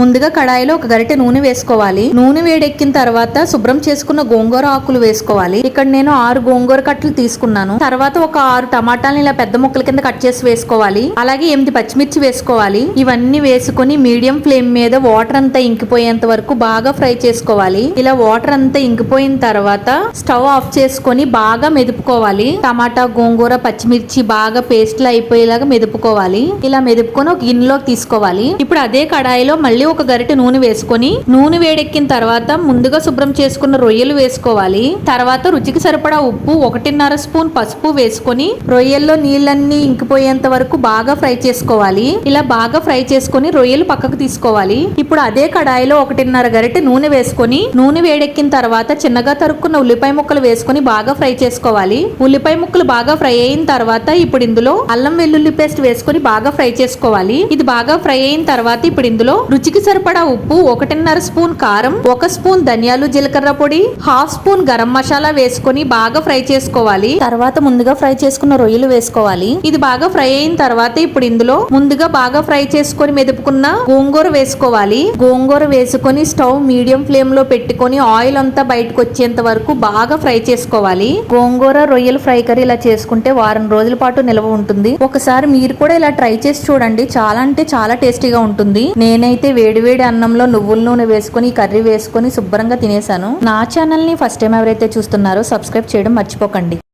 ముందుగా కడాయిలో ఒక గరిటె నూనె వేసుకోవాలి. నూనె వేడెక్కిన తర్వాత శుభ్రం చేసుకున్న గోంగూర ఆకులు వేసుకోవాలి. ఇక్కడ నేను ఆరు గోంగూర కట్టలు తీసుకున్నాను. తర్వాత ఒక ఆరు టమాటాలను ఇలా పెద్ద ముక్కల కింద కట్ చేసి వేసుకోవాలి. అలాగే ఎనిమిది పచ్చిమిర్చి వేసుకోవాలి. ఇవన్నీ వేసుకొని మీడియం ఫ్లేమ్ మీద వాటర్ అంతా ఇంకిపోయేంత వరకు బాగా ఫ్రై చేసుకోవాలి. ఇలా వాటర్ అంతా ఇంకిపోయిన తర్వాత స్టవ్ ఆఫ్ చేసుకొని బాగా మెదుపుకోవాలి. టమాటా గోంగూర పచ్చిమిర్చి బాగా పేస్ట్ లా అయిపోయేలాగా మెదుపుకోవాలి. ఇలా మెదుపుకొని ఒక గిన్నెలోకి తీసుకోవాలి. ఇప్పుడు అదే కడాయిలో మళ్ళీ ఒక గరిటె నూనె వేసుకొని నూనె వేడెక్కిన తర్వాత ముందుగా శుభ్రం చేసుకున్న రొయ్యలు వేసుకోవాలి. తర్వాత రుచికి సరిపడా ఉప్పు ఒకటిన్నర స్పూన్ పసుపు వేసుకొని రొయ్యల్లో నీళ్ళన్నీ ఇంకిపోయేంత వరకు బాగా ఫ్రై చేసుకోవాలి. ఇలా బాగా ఫ్రై చేసుకొని రొయ్యలు పక్కకు తీసుకోవాలి. ఇప్పుడు అదే కడాయిలో ఒకటిన్నర గరిటె నూనె వేసుకొని నూనె వేడెక్కిన తర్వాత చిన్నగా తరుక్కున్న ఉల్లిపాయ ముక్కలు వేసుకొని బాగా ఫ్రై చేసుకోవాలి. ఉల్లిపాయ ముక్కలు బాగా ఫ్రై అయిన తర్వాత ఇప్పుడు ఇందులో అల్లం వెల్లుల్లి పేస్ట్ వేసుకొని బాగా ఫ్రై చేసుకోవాలి. ఇది బాగా ఫ్రై అయిన తర్వాత ఇప్పుడు ఇందులో రుచికి సరిపడా ఉప్పు ఒకటిన్నర స్పూన్ కారం ఒక స్పూన్ ధనియాలు జీలకర్ర పొడి హాఫ్ స్పూన్ గరం మసాలా వేసుకొని బాగా ఫ్రై చేసుకోవాలి. తర్వాత ముందుగా ఫ్రై చేసుకున్న రొయ్యలు వేసుకోవాలి. ఇది బాగా ఫ్రై అయిన తర్వాత ఇప్పుడు ఇందులో ముందుగా బాగా ఫ్రై చేసుకొని మెదుపుకున్న గోంగూర వేసుకోవాలి. గోంగూర వేసుకొని స్టవ్ మీడియం ఫ్లేమ్లో పెట్టుకొని ఆయిల్ అంతా బయటకు వచ్చేంత వరకు బాగా ఫ్రై చేసుకోవాలి. గోంగూర రొయ్యలు ఫ్రై కర్రీ ఇలా చేసుకుంటే వారం రోజుల పాటు నిల్వ ఉంటుంది. ఒకసారి మీరు కూడా ఇలా ట్రై చేసి చూడండి. చాలా అంటే చాలా టేస్టీగా ఉంటుంది. నేనైతే వేడివేడి అన్నంలో నువ్వుల నూనె వేసుకొని కర్రీ వేసుకొని శుభ్రంగా తినేసాను నా ఛానల్ని ఫస్ట్ టైం ఎవరైతే చూస్తున్నారో సబ్స్క్రైబ్ చేయడం మర్చిపోకండి.